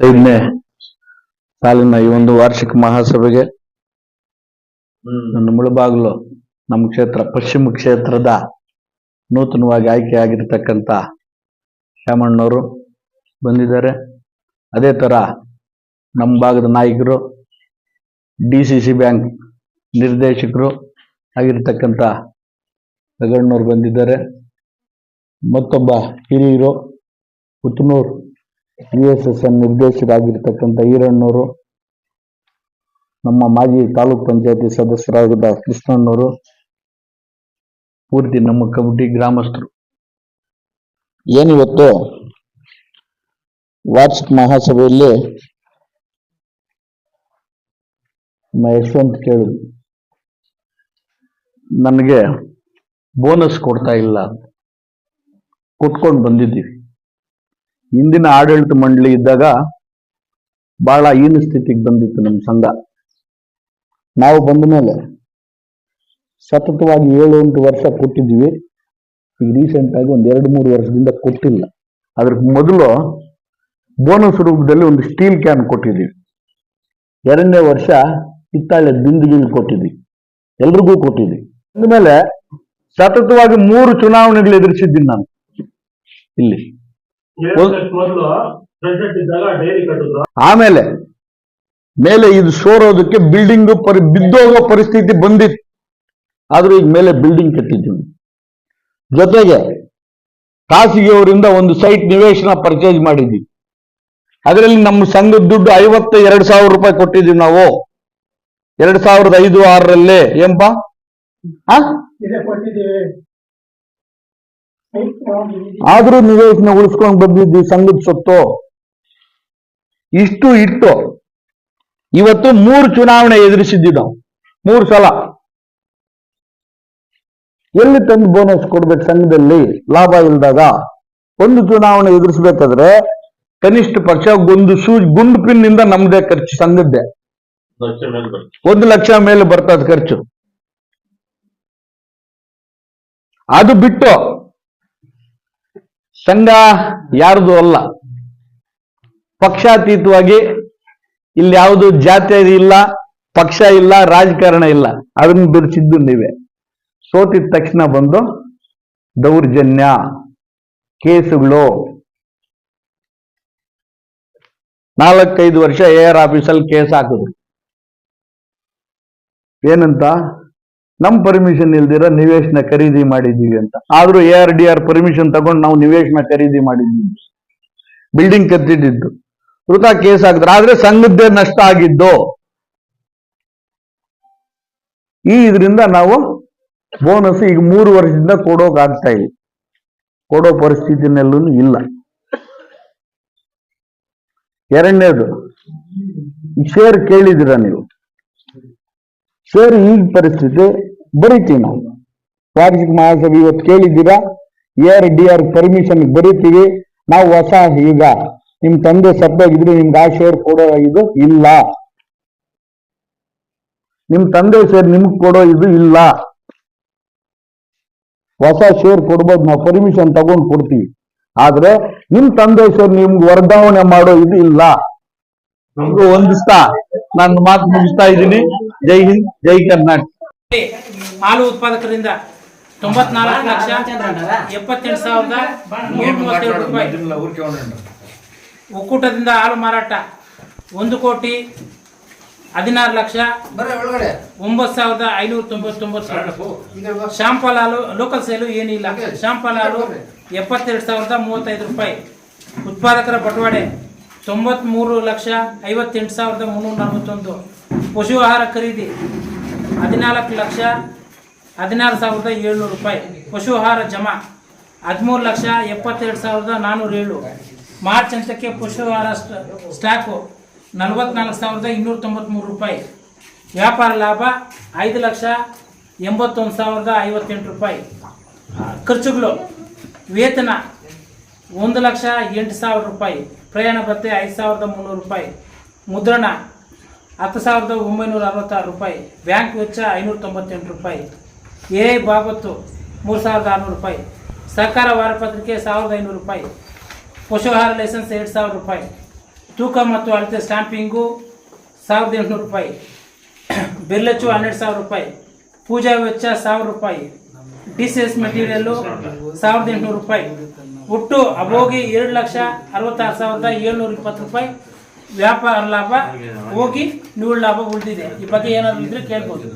ಐದನೇ ಸಾಲಿನ ಈ ಒಂದು ವಾರ್ಷಿಕ ಮಹಾಸಭೆಗೆ ನನ್ನ ಮುಳುಬಾಗಿಲು ನಮ್ಮ ಕ್ಷೇತ್ರ ಪಶ್ಚಿಮ ಕ್ಷೇತ್ರದ ನೂತನವಾಗಿ ಆಯ್ಕೆ ಆಗಿರ್ತಕ್ಕಂಥ ಶಾಮಣ್ಣವರು ಬಂದಿದ್ದಾರೆ. ಅದೇ ತರ ನಮ್ಮ ಭಾಗದ ನಾಯಕರು ಡಿ ಸಿ ಸಿ ಬ್ಯಾಂಕ್ ನಿರ್ದೇಶಕರು ಆಗಿರ್ತಕ್ಕಂಥ ರಗಣ್ಣವ್ರು ಬಂದಿದ್ದಾರೆ. ಮತ್ತೊಬ್ಬ ಹಿರಿಯರು Puttanuru U S S N ನಿರ್ದೇಶಕರಾಗಿರ್ತಕ್ಕಂಥ ಈರಣ್ಣವರು ನಮ್ಮ ಮಾಜಿ ತಾಲೂಕ್ ಪಂಚಾಯತಿ ಸದಸ್ಯರಾಗಿದ್ದ ಕೃಷ್ಣಣ್ಣವರು ಪೂರ್ತಿ ನಮ್ಮ ಕಮಿಟಿ ಗ್ರಾಮಸ್ಥರು ಏನಿವತ್ತು ವಾರ್ಷಿಕ ಮಹಾಸಭೆಯಲ್ಲಿ ನಮ್ಮ ಯಶವಂತ್ ಕೇಳಿದ್ರು ನನಗೆ ಬೋನಸ್ ಕೊಡ್ತಾ ಇಲ್ಲ. ಕೊಟ್ಕೊಂಡು ಬಂದಿದ್ದೀವಿ ಹಿಂದಿನ ಆಡಳಿತ ಮಂಡಳಿ ಇದ್ದಾಗ ಬಹಳ ಹೀನ ಸ್ಥಿತಿಗೆ ಬಂದಿತ್ತು ನಮ್ಮ ಸಂಘ. ನಾವು ಬಂದ ಮೇಲೆ ಸತತವಾಗಿ ಏಳು ಎಂಟು ವರ್ಷ ಕೊಟ್ಟಿದ್ದೀವಿ. ಈಗ ರೀಸೆಂಟ್ ಆಗಿ ಒಂದ್ ಎರಡು ಮೂರು ವರ್ಷದಿಂದ ಕೊಟ್ಟಿಲ್ಲ. ಅದ್ರ ಮೊದಲು ಬೋನಸ್ ರೂಪದಲ್ಲಿ ಒಂದು ಸ್ಟೀಲ್ ಕ್ಯಾನ್ ಕೊಟ್ಟಿದ್ದೀವಿ. ಎರಡನೇ ವರ್ಷ ಹಿತ್ತಾಳೆ ಬಿಂದಿಗೆಗಳು ಕೊಟ್ಟಿದ್ವಿ ಎಲ್ರಿಗೂ ಕೊಟ್ಟಿದ್ವಿ ಅಂದಮೇಲೆ ಸತತವಾಗಿ ಮೂರು ಚುನಾವಣೆಗಳು ಎದುರಿಸಿದ್ದೀನಿ ನಾನು ಇಲ್ಲಿ. ಆಮೇಲೆ ಮೇಲೆ ಇದು ಸೋರೋದಕ್ಕೆ ಬಿಲ್ಡಿಂಗ್ ಪರಿ ಬಿದ್ದೋಗೋ ಪರಿಸ್ಥಿತಿ ಬಂದಿತ್ತು. ಆದ್ರೂ ಈಗ ಮೇಲೆ ಬಿಲ್ಡಿಂಗ್ ಕಟ್ಟಿದ್ದೀವಿ. ಜೊತೆಗೆ ಖಾಸಗಿಯವರಿಂದ ಒಂದು ಸೈಟ್ ನಿವೇಶನ ಪರ್ಚೇಸ್ ಮಾಡಿದ್ವಿ ಅದರಲ್ಲಿ ನಮ್ಮ ಸಂಘದ ದುಡ್ಡು ಐವತ್ತ ಎರಡು ಸಾವಿರ ರೂಪಾಯಿ ಕೊಟ್ಟಿದ್ದೀವಿ ನಾವು. ಎರಡ್ ಸಾವಿರದ ಐದು ಆರರಲ್ಲೇ ಎಂಬ ಆದ್ರೂ ನಿವೇಶನ ಉಳಿಸ್ಕೊಂಡು ಬಂದಿದ್ವಿ ಸಂಘದ ಸೊತ್ತು? ಇಷ್ಟು ಇಟ್ಟು ಇವತ್ತು ಮೂರು ಚುನಾವಣೆ ಎದುರಿಸಿದ್ವಿ ನಾವು ಮೂರು ಸಲ. ಎಲ್ಲಿ ತಂದು ಬೋನಸ್ ಕೊಡ್ಬೇಕು ಸಂಘದಲ್ಲಿ? ಲಾಭ ಇಲ್ದಾಗ. ಒಂದು ಚುನಾವಣೆ ಎದುರಿಸ್ಬೇಕಾದ್ರೆ ಕನಿಷ್ಠ ಪಕ್ಷ ಒಂದು ಸೂಜ್ ಗುಂಡು ಪಿನ್ ಪಿನ್ನಿಂದ ನಮ್ದೇ ಖರ್ಚು, ಸಂಘದ್ದೇ. ಒಂದು ಲಕ್ಷ ಮೇಲೆ ಬರ್ತದ ಖರ್ಚು. ಅದು ಬಿಟ್ಟು ಸಂಘ ಯಾರ್ದು ಅಲ್ಲ. ಪಕ್ಷಾತೀತವಾಗಿ ಇಲ್ಲಿ ಯಾವುದು ಜಾತಿ ಇಲ್ಲ, ಪಕ್ಷ ಇಲ್ಲ, ರಾಜಕಾರಣ ಇಲ್ಲ. ಅದನ್ನ ಬಿಡಿಸಿದ್ದು ನೀವೇ. ಸೋತಿದ ತಕ್ಷಣ ಬಂದು ದೌರ್ಜನ್ಯ, ಕೇಸುಗಳು. ನಾಲ್ಕೈದು ವರ್ಷ ಎ ಆರ್ ಆಫೀಸಲ್ಲಿ ಕೇಸ್ ಹಾಕಿದ್ರು ಏನಂತ? ನಮ್ ಪರ್ಮಿಷನ್ ಇಲ್ದಿರ ನಿವೇಶನ ಖರೀದಿ ಮಾಡಿದೀವಿ ಅಂತ. ಆದ್ರೂ A R D R permission ತಗೊಂಡು ನಾವು ನಿವೇಶನ ಖರೀದಿ ಮಾಡಿದ್ದೀವಿ. ಬಿಲ್ಡಿಂಗ್ ಕತ್ತಿದ್ದು ವೃತ ಕೇಸ್ ಆಗಿದ್ರು ಆದ್ರೆ ಸಂಘದ್ದೇ ನಷ್ಟ ಆಗಿದ್ದು. ಈ ಇದರಿಂದ ನಾವು ಬೋನಸ್ ಈಗ ಮೂರು ವರ್ಷದಿಂದ ಕೊಡೋಕ್ ಆಗ್ತಾ ಇಲ್ಲ. ಕೊಡೋ ಪರಿಸ್ಥಿತಿನಲ್ಲೂ ಇಲ್ಲ. ಎರಡನೇದು ಶೇರ್ ಕೇಳಿದಿರ ನೀವು? ಶೇರ್ ಈಗ ಪರಿಸ್ಥಿತಿ ಬರೀತೀವಿ ನಾವು. ವಾರ್ಷಿಕ ಮಹಾಸಭೆ ಇವತ್ತು ಕೇಳಿದ್ದೀರಾ? A R D R permission ಬರೀತೀವಿ. ನಾವು ಹೊಸ ಈಗ ನಿಮ್ ತಂದೆ ಸತ್ತೋಗಿದ್ರೆ ನಿಮ್ಗೆ ಆ ಶೇರ್ ಕೊಡೋ ಇದು ಇಲ್ಲ. ನಿಮ್ ತಂದೆ ಶೇರ್ ನಿಮ್ಗ್ ಕೊಡೋ ಇದು ಇಲ್ಲ. ಹೊಸ ಶೇರ್ ಕೊಡ್ಬೋದು, ನಾವು ಪರ್ಮಿಷನ್ ತಗೊಂಡು ಕೊಡ್ತೀವಿ. ಆದ್ರೆ ನಿಮ್ ತಂದೆ ಶೇರ್ ನಿಮ್ಗೆ ವರ್ಗಾವಣೆ ಮಾಡೋ ಇದು ಇಲ್ಲ. ನಮ್ಗೆ ಹೊಂದಿಸ್ತಾ ನನ್ನ ಮಾತು ಮುಗಿಸ್ತಾ ಇದ್ದೀನಿ. ಜೈ ಹಿಂದ್, ಜೈ ಕರ್ನಾಟಕ. ಹಾಲು ಉತ್ಪಾದಕರಿಂದ ತೊಂಬತ್ನಾಲ್ಕು ಲಕ್ಷ ಎಪ್ಪತ್ತೆಂಟು ಸಾವಿರದ ಮೂವತ್ತೇಳು ರೂಪಾಯಿ. ಒಕ್ಕೂಟದಿಂದ ಹಾಲು ಮಾರಾಟ ಒಂದು ಕೋಟಿ ಹದಿನಾರು ಲಕ್ಷ ಒಂಬತ್ತು ಸಾವಿರದ ಐನೂರ ತೊಂಬತ್ತೊಂಬತ್ತು. ಶಾಂಪಲ್ ಹಾಲು ಲೋಕಲ್ ಸೇಲು ಏನಿಲ್ಲ. ಶಾಂಪಲ್ ಹಾಲು ಎಪ್ಪತ್ತೆರಡು ಸಾವಿರದ ಮೂವತ್ತೈದು ರೂಪಾಯಿ. ಉತ್ಪಾದಕರ ಬಟವಾಡೆ ತೊಂಬತ್ಮೂರು ಲಕ್ಷ ಐವತ್ತೆಂಟು ಸಾವಿರದ ಮುನ್ನೂರ ನಲವತ್ತೊಂದು. ಪಶು ಆಹಾರ ಖರೀದಿ, ಹದಿನಾಲ್ಕು ಲಕ್ಷ ಹದಿನಾರು ಸಾವಿರದ ಏಳ್ನೂರು ರೂಪಾಯಿ. ಪಶು ಆಹಾರ ಜಮಾ, ಹದಿಮೂರು ಲಕ್ಷ ಎಪ್ಪತ್ತೆರಡು ಸಾವಿರದ ನಾನ್ನೂರ ಏಳು. ಮಾರ್ಚ್ ಅಂತಕ್ಕೆ ಪಶು ಆಹಾರ ಸ್ಟ- ಸ್ಟಾಕು, ನಲವತ್ನಾಲ್ಕು ಸಾವಿರದ ಇನ್ನೂರ ತೊಂಬತ್ತ್ಮೂರು ರೂಪಾಯಿ. ವ್ಯಾಪಾರ ಲಾಭ, ಐದು ಲಕ್ಷ ಎಂಬತ್ತೊಂದು ಸಾವಿರದ ಐವತ್ತೆಂಟು ರೂಪಾಯಿ. ಖರ್ಚುಗಳು, ವೇತನ ಒಂದು ಲಕ್ಷ ಎಂಟು ಸಾವಿರ ರೂಪಾಯಿ, ಪ್ರಯಾಣ ಭತ್ತೆ ಐದು ಸಾವಿರದ ಮುನ್ನೂರು ರೂಪಾಯಿ, ಮುದ್ರಣ ಹತ್ತು ಸಾವಿರದ ಒಂಬೈನೂರ ಅರವತ್ತಾರು ರೂಪಾಯಿ, ಬ್ಯಾಂಕ್ ವೆಚ್ಚ ಐನೂರ ತೊಂಬತ್ತೆಂಟು ರೂಪಾಯಿ, ಎ ಬಾಬತ್ತು ಮೂರು ಸಾವಿರದ ಆರುನೂರು ರೂಪಾಯಿ, ಸರ್ಕಾರ ವಾರಪತ್ರಿಕೆ ಸಾವಿರದ ಐನೂರು ರೂಪಾಯಿ ಪಶುಹಾರ ಲೈಸೆನ್ಸ್ ಎರಡು ಸಾವಿರ ರೂಪಾಯಿ, ತೂಕ ಮತ್ತು ಅಳತೆ ಸ್ಟ್ಯಾಂಪಿಂಗು ಸಾವಿರದ ಎಂಟುನೂರು ರೂಪಾಯಿ ಬೆರ್ಲೆಚ್ಚು ಹನ್ನೆರಡು ಸಾವಿರ ರೂಪಾಯಿ, ಪೂಜಾ ವೆಚ್ಚ ಸಾವಿರ ರೂಪಾಯಿ. ಡಿ ಸಿ ಎಸ್ ಮೆಟೀರಿಯಲ್ಲು ಸಾವಿರದ ಎಂಟುನೂರು ರೂಪಾಯಿ. ಒಟ್ಟು ಅಬೋಗಿ ಎರಡು ಲಕ್ಷ ಅರವತ್ತಾರು ಸಾವಿರದ ಏಳ್ನೂರ ಇಪ್ಪತ್ತು ರೂಪಾಯಿ. ವ್ಯಾಪಾರ ಲಾಭ ಹೋಗಿ ನೂರು ಲಾಭ ಉಳಿದಿದೆ. ಈ ಬಗ್ಗೆ ಏನಾದರೂ ಇದ್ರೆ ಕೇಳ್ಬೋದು.